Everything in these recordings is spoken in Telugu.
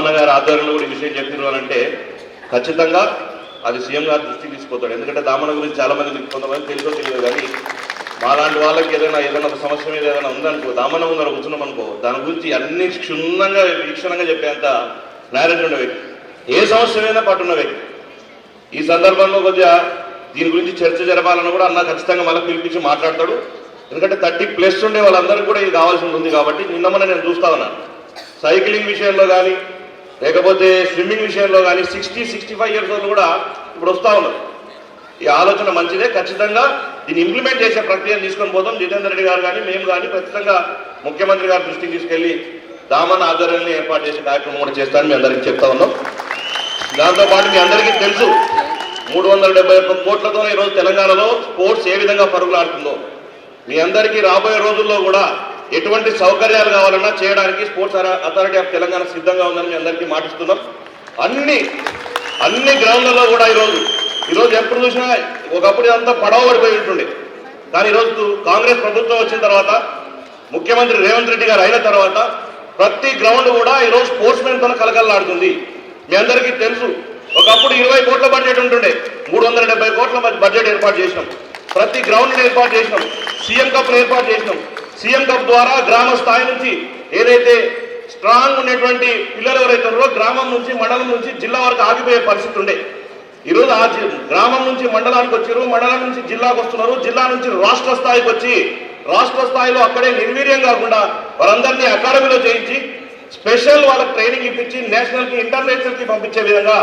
దామన్న గారి ఆధ్వర్యంలో కూడా ఈ విషయం చెప్పినారంటే అంటే ఖచ్చితంగా అది సీఎం గారు దృష్టికి తీసుకుపోతాడు. ఎందుకంటే దామన్న గురించి చాలా మంది కొంతమంది తెలుసో తెలియదు కానీ మాలాంటి వాళ్ళకి ఏదైనా ఏదైనా ఒక సమస్య మీద ఏదైనా ఉందనుకో దామన్న ముందర కూర్చున్నాం అనుకో దాని గురించి అన్ని క్షుణ్ణంగా వీక్షణంగా చెప్పేంత నాలెడ్జ్ ఉన్న వ్యక్తి. ఏ సమస్య మీద పట్టున్న వ్యక్తి. ఈ సందర్భంలో కొద్దిగా దీని గురించి చర్చ జరపాలని కూడా అన్న ఖచ్చితంగా మళ్ళీ పిలిపించి మాట్లాడతాడు. ఎందుకంటే థర్టీ ప్లస్ ఉండే వాళ్ళందరికీ కూడా ఇది కావాల్సి ఉంది కాబట్టి నిన్న నేను చూస్తా ఉన్నాను సైక్లింగ్ విషయంలో కానీ లేకపోతే స్విమ్మింగ్ విషయంలో కానీ సిక్స్టీ సిక్స్టీ ఫైవ్ ఇయర్స్ వాళ్ళు కూడా ఇప్పుడు వస్తూ ఉన్నారు. ఈ ఆలోచన మంచిదే ఖచ్చితంగా దీన్ని ఇంప్లిమెంట్ చేసే ప్రక్రియను తీసుకొని పోతాం జితేందర్ రెడ్డి గారు కానీ మేము కానీ ఖచ్చితంగా ముఖ్యమంత్రి గారి దృష్టికి తీసుకెళ్ళి దామన్ ఆధ్వర్యంలో ఏర్పాటు చేసే కార్యక్రమం కూడా చేస్తానని మీ అందరికీ చెప్తా ఉన్నాం. దాంతోపాటు మీ అందరికీ తెలుసు మూడు వందల డెబ్బై ఒక్క కోట్లతో ఈరోజు తెలంగాణలో స్పోర్ట్స్ ఏ విధంగా పరుగులాడుతుందో. మీ అందరికీ రాబోయే రోజుల్లో కూడా ఎటువంటి సౌకర్యాలు కావాలన్నా చేయడానికి స్పోర్ట్స్ అథారిటీ ఆఫ్ తెలంగాణ సిద్ధంగా ఉందని మీ అందరికీ మాటిస్తున్నాం. అన్ని అన్ని గ్రౌండ్లలో కూడా ఈరోజు ఈరోజు ఎప్పుడు చూసినా ఒకప్పుడు అంతా పడవ పడిపోయి ఉంటుండే. కానీ ఈరోజు కాంగ్రెస్ ప్రభుత్వం వచ్చిన తర్వాత ముఖ్యమంత్రి రేవంత్ రెడ్డి గారు అయిన తర్వాత ప్రతి గ్రౌండ్ కూడా ఈరోజు స్పోర్ట్స్ మెన్తో కలకలలాడుతుంది. మీ అందరికీ తెలుసు ఒకప్పుడు ఇరవై కోట్ల బడ్జెట్ ఉంటుండే. మూడు వందల డెబ్బై కోట్ల బడ్జెట్ ఏర్పాటు చేసినాం. ప్రతి గ్రౌండ్ ఏర్పాటు చేసినాం. సీఎం కప్ను ఏర్పాటు చేసినాం. సీఎం కప్ ద్వారా గ్రామ స్థాయి నుంచి ఏదైతే స్ట్రాంగ్ ఉన్నటువంటి పిల్లలు ఎవరైతే ఉన్నారో గ్రామం నుంచి మండలం నుంచి జిల్లా వరకు ఆగిపోయే పరిస్థితి ఉండే. ఈరోజు ఆ గ్రామం నుంచి మండలానికి వచ్చారు మండలం నుంచి జిల్లాకు వస్తున్నారు జిల్లా నుంచి రాష్ట్ర స్థాయికి వచ్చి రాష్ట్ర స్థాయిలో అక్కడే నిర్వీర్యం కాకుండా వారందరినీ అకాడమీలో చేయించి స్పెషల్ వాళ్ళకి ట్రైనింగ్ ఇప్పించి నేషనల్కి ఇంటర్నేషనల్కి పంపించే విధంగా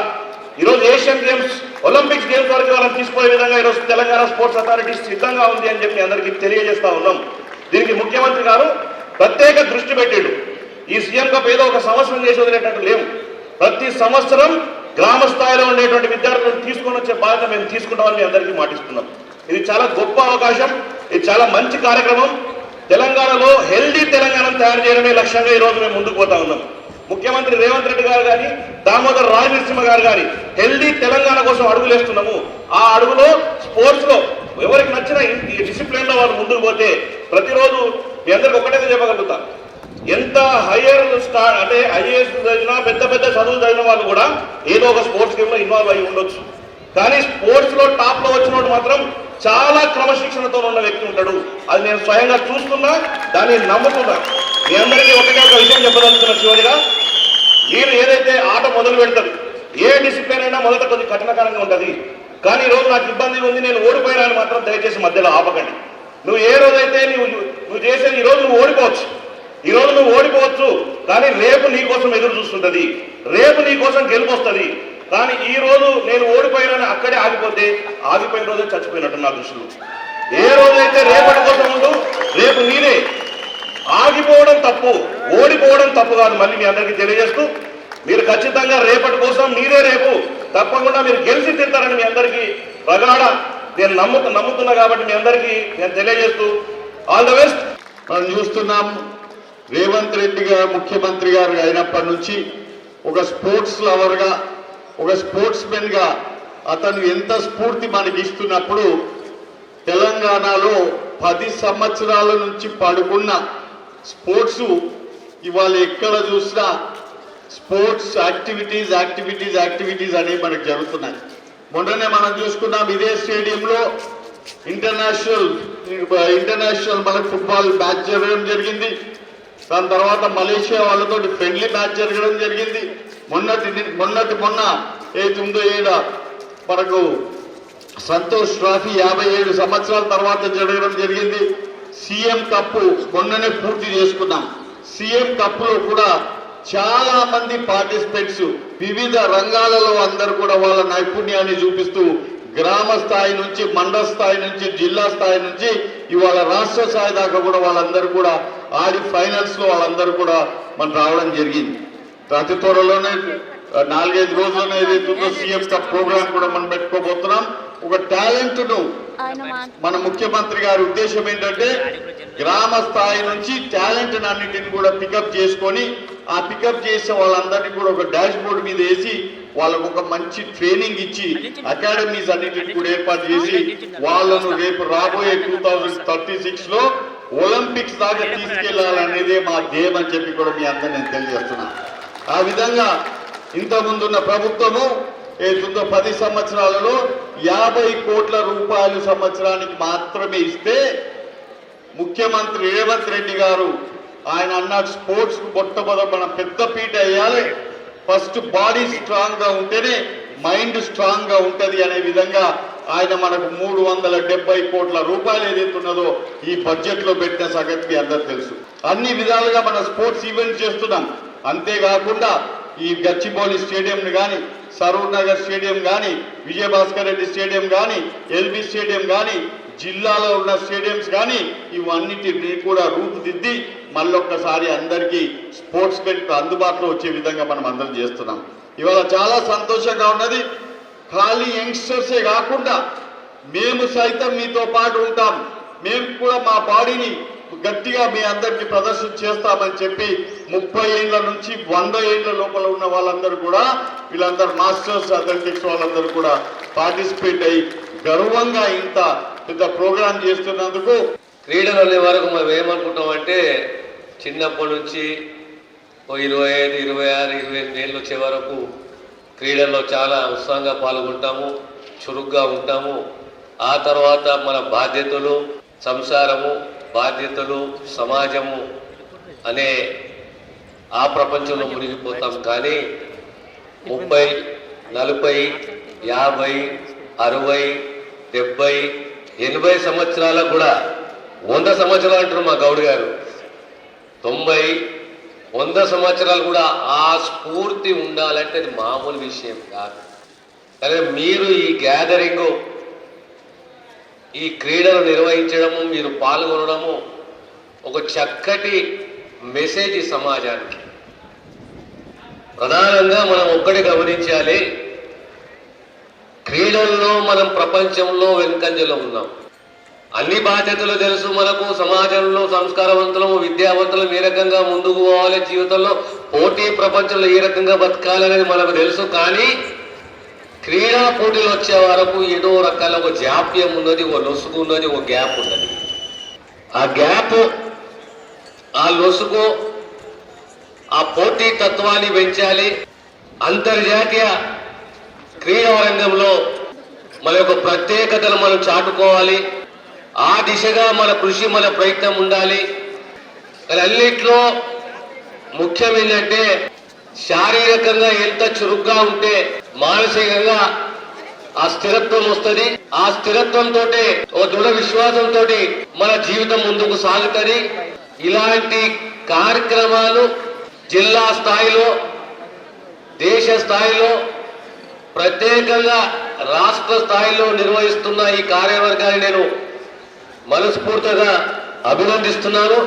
ఈరోజు ఏషియన్ గేమ్స్ ఒలింపిక్స్ గేమ్స్ వరకు వాళ్ళని తీసుకునే విధంగా ఈరోజు తెలంగాణ స్పోర్ట్స్ అథారిటీ సిద్ధంగా ఉంది అని చెప్పి అందరికీ తెలియజేస్తా ఉన్నాం. గారు ప్రత్యేక దృష్టి పెట్టాడు. ఈ సీఎం కప్ ఏదో ఒక సంవత్సరం చేసి వదిలేటట్టు లేవు. ప్రతి సంవత్సరం గ్రామ స్థాయిలో ఉండేటువంటి విద్యార్థులను తీసుకొని వచ్చే బాధ్యత మేము తీసుకుంటామని మీ అందరికీ మాటిస్తున్నాం. ఇది చాలా గొప్ప అవకాశం ఇది చాలా మంచి కార్యక్రమం. తెలంగాణలో హెల్దీ తెలంగాణను తయారు చేయడమే లక్ష్యంగా ఈ రోజు మేము ముందుకు పోతా ఉన్నాం. ముఖ్యమంత్రి రేవంత్ రెడ్డి గారు కానీ దామోదర్ రాజ్ నరసింహ గారు కానీ హెల్దీ తెలంగాణ కోసం అడుగులేస్తున్నాము ఆ అడుగులో స్పోర్ట్స్లో ఎవరికి నచ్చిన డిసిప్లిన్లో డిసిప్లిన్లో వాళ్ళు ముందుకు పోతే ప్రతిరోజు మీ అందరికి ఒకటే చెప్పగలుగుతా. ఎంత హయ్యర్ స్టార్ అంటే ఐఏఎస్ చదివినా పెద్ద పెద్ద చదువు చదివిన వాళ్ళు కూడా ఏదో ఒక స్పోర్ట్స్ గేమ్లో ఇన్వాల్వ్ అయి ఉండొచ్చు. కానీ స్పోర్ట్స్లో టాప్లో టాప్ వచ్చినోడు మాత్రం చాలా క్రమశిక్షణతో ఉన్న వ్యక్తి ఉంటాడు. అది నేను స్వయంగా చూస్తున్నా దాన్ని నమ్ముతున్నా. మీ అందరికీ ఒకటే ఒక విషయం చెప్పదలుచుకున్న చివరిగా మీరు ఏదైతే ఆట మొదలు పెడతారు ఏ డిసిప్లిన్ అయినా మొదట కొద్దిగా కఠినకరంగా ఉంటుంది. కానీ ఈ రోజు నాకు ఇబ్బంది ఉంది నేను ఓడిపోయినా మాత్రం దయచేసి మధ్యలో ఆపకండి. నువ్వు ఏ రోజైతే నువ్వు నువ్వు చేసేది ఈ రోజు నువ్వు ఓడిపోవచ్చు. ఈ రోజు నువ్వు ఓడిపోవచ్చు కానీ రేపు నీ కోసం ఎదురు చూస్తుంటది. రేపు నీ కోసం గెలుపు వస్తుంది కానీ ఈ రోజు నేను ఓడిపోయానని అక్కడే ఆగిపోతే ఆగిపోయిన రోజే చచ్చిపోయినట్టు నా దృష్టిలో. ఏ రోజైతే రేపటి కోసం ఉండు రేపు నీనే ఆగిపోవడం తప్పు ఓడిపోవడం తప్పు కాదు మళ్ళీ మీ అందరికీ తెలియజేస్తూ మీరు ఖచ్చితంగా రేపటి కోసం మీరే రేపు. తప్పకుండా మీరు గెలిచి తింటారని మీ అందరికీ ప్రగాఢ నేను నమ్ము నమ్ముతున్నా కాబట్టి మీ అందరికీ నేను తెలియజేస్తూ ఆల్ ద బెస్ట్ మనం చూస్తున్నాం రేవంత్ రెడ్డి గారు ముఖ్యమంత్రి గారు అయినప్పటి నుంచి ఒక స్పోర్ట్స్ లవర్గా ఒక స్పోర్ట్స్ మెన్గా అతను ఎంత స్ఫూర్తి మనకి ఇస్తున్నప్పుడు తెలంగాణలో పది సంవత్సరాల నుంచి పడుకున్న స్పోర్ట్స్ ఇవాళ ఎక్కడ చూసినా స్పోర్ట్స్ యాక్టివిటీస్ యాక్టివిటీస్ యాక్టివిటీస్ అనేవి మనకు జరుగుతున్నాయి. మొన్ననే మనం చూసుకున్నాం ఇదే స్టేడియంలో ఇంటర్నేషనల్ ఇంటర్నేషనల్ మనకు ఫుట్బాల్ మ్యాచ్ జరగడం జరిగింది. దాని తర్వాత మలేషియా వాళ్ళతో ఫ్రెండ్లీ మ్యాచ్ జరగడం జరిగింది. మొన్నటి మొన్నటి మొన్న ఏతుందో ఏడ మనకు సంతోష్ ట్రాఫీ యాభై ఏడు సంవత్సరాల తర్వాత జరగడం జరిగింది. సీఎం కప్పు మొన్ననే పూర్తి చేసుకున్నాం. సీఎం కప్పులో కూడా చాలా మంది పార్టిసిపెంట్స్ వివిధ రంగాలలో అందరూ కూడా వాళ్ళ నైపుణ్యాన్ని చూపిస్తూ గ్రామ స్థాయి నుంచి మండల స్థాయి నుంచి జిల్లా స్థాయి నుంచి ఇవాళ రాష్ట్ర స్థాయి దాకా కూడా వాళ్ళందరూ కూడా ఆడి ఫైనల్స్లో వాళ్ళందరూ కూడా మనం రావడం జరిగింది. అతి త్వరలోనే నాలుగైదు రోజుల్లోనే ఏదైతుందో సీఎం కప్ ప్రోగ్రామ్ కూడా మనం పెట్టుకోబోతున్నాం. ఒక టాలెంట్ను ఆయన మా మన ముఖ్యమంత్రి గారి ఉద్దేశం ఏంటంటే గ్రామ స్థాయి నుంచి టాలెంట్ అన్నిటిని కూడా పికప్ చేసుకొని ఆ పికప్ చేసే వాళ్ళందరినీ కూడా ఒక డాష్ బోర్డు మీద వేసి వాళ్ళకు ఒక మంచి ట్రైనింగ్ ఇచ్చి అకాడమీస్ అన్నిటిని కూడా ఏర్పాటు చేసి వాళ్ళను రేపు రాబోయే టూ థౌజండ్ థర్టీ సిక్స్లో ఒలింపిక్స్ దాకా తీసుకెళ్ళాలనేదే మా ధ్యేయం అని చెప్పి కూడా మీ అందరు నేను తెలియజేస్తున్నాను ఆ విధంగా ఇంతకుముందున్న ప్రభుత్వము ఏదో పది సంవత్సరాలలో యాభై కోట్ల రూపాయలు సంవత్సరానికి మాత్రమే ఇస్తే ముఖ్యమంత్రి రేవంత్ రెడ్డి గారు ఆయన అన్నాడు స్పోర్ట్స్కు మొట్టమొదటి మనం పెద్ద పీట వేయాలి. ఫస్ట్ బాడీ స్ట్రాంగ్గా ఉంటేనే మైండ్ స్ట్రాంగ్గా ఉంటుంది అనే విధంగా ఆయన మనకు మూడు వందల డెబ్బై కోట్ల రూపాయలు ఏదైతే ఉన్నదో ఈ బడ్జెట్లో పెట్టిన సంగతి అందరు తెలుసు. అన్ని విధాలుగా మన స్పోర్ట్స్ ఈవెంట్ చేస్తున్నాం. అంతేకాకుండా ఈ గచ్చిబౌలి స్టేడియం కానీ సరూర్ నగర్ స్టేడియం కానీ విజయభాస్కర్ రెడ్డి స్టేడియం కానీ ఎల్బీ స్టేడియం కానీ జిల్లాలో ఉన్న స్టేడియంస్ కానీ ఇవన్నిటిని కూడా రూపుదిద్ది మళ్ళొక్కసారి అందరికీ స్పోర్ట్స్ బెల్ట్ అందుబాటులో వచ్చే విధంగా మనం అందరం చేస్తున్నాం. ఇవాళ చాలా సంతోషంగా ఉన్నది. ఖాళీ యంగ్స్టర్సే కాకుండా మేము సైతం మీతో పాటు ఉంటాం. మేము కూడా మా బాడీని గట్టిగా మీ అందరికీ ప్రదర్శన చేస్తామని చెప్పి ముప్పై ఏళ్ళ నుంచి వంద ఏళ్ళ లోపల ఉన్న వాళ్ళందరూ కూడా వీళ్ళందరూ మాస్టర్స్ అథ్లెటిక్స్ వాళ్ళందరూ కూడా పార్టిసిపేట్ అయ్యి గర్వంగా ఇంత పెద్ద ప్రోగ్రాం చేస్తున్నందుకు క్రీడలు వెళ్ళే వరకు మనం ఏమనుకుంటాం అంటే చిన్నప్పటి నుంచి ఓ ఇరవై ఐదు ఇరవై ఆరు ఇరవై ఎనిమిది ఏళ్ళు వచ్చే వరకు క్రీడల్లో చాలా ఉత్సాహంగా పాల్గొంటాము చురుగ్గా ఉంటాము. ఆ తర్వాత మన బాధ్యతలు సంసారము బాధ్యతలు సమాజము అనే ఆ ప్రపంచంలో మునిగిపోతాం. కానీ ముప్పై నలభై యాభై అరవై డెబ్బై ఎనభై సంవత్సరాలకు కూడా వంద సంవత్సరాలు అంటారు మా గౌడ్ గారు. తొంభై వంద సంవత్సరాలు కూడా ఆ స్ఫూర్తి ఉండాలంటే అది మామూలు విషయం కాదు. కానీ మీరు ఈ గ్యాదరింగ్ ఈ క్రీడలు నిర్వహించడము మీరు పాల్గొనడము ఒక చక్కటి మెసేజ్ ఈ సమాజానికి. ప్రధానంగా మనం ఒక్కటి గమనించాలి క్రీడల్లో మనం ప్రపంచంలో వెనుకంజలో ఉన్నాం. అన్ని బాధ్యతలు తెలుసు మనకు. సమాజంలో సంస్కారవంతులము విద్యావంతులం ఏ రకంగా ముందుకు పోవాలి జీవితంలో. పోటీ ప్రపంచంలో ఏ రకంగా బతకాలనేది మనకు తెలుసు కానీ క్రీడా పోటీలు వచ్చే వరకు ఏదో రకాల ఒక జాప్యం ఉన్నది ఒక లొసుగు ఉన్నది ఒక గ్యాప్ ఉన్నది. ఆ గ్యాప్ ఆ లొసుగు ఆ పోటీ తత్వాన్ని పెంచాలి. అంతర్జాతీయ క్రీడా రంగంలో మన యొక్క ప్రత్యేకతను మనం చాటుకోవాలి. ఆ దిశగా మన కృషి మన ప్రయత్నం ఉండాలి. అన్నిట్లో ముఖ్యం ఏంటంటే శారీరకంగా ఎంత చురుగ్గా ఉంటే మానసికంగా ఆ స్థిరత్వం వస్తుంది. ఆ స్థిరత్వంతో ఓ దృఢ విశ్వాసంతో మన జీవితం ముందుకు సాగుతుంది. ఇలాంటి కార్యక్రమాలు జిల్లా స్థాయిలో దేశ స్థాయిలో ప్రత్యేకంగా రాష్ట్ర స్థాయిలో నిర్వహిస్తున్న ఈ కార్యవర్గాన్ని నేను మనస్ఫూర్తిగా అభినందిస్తున్నాను.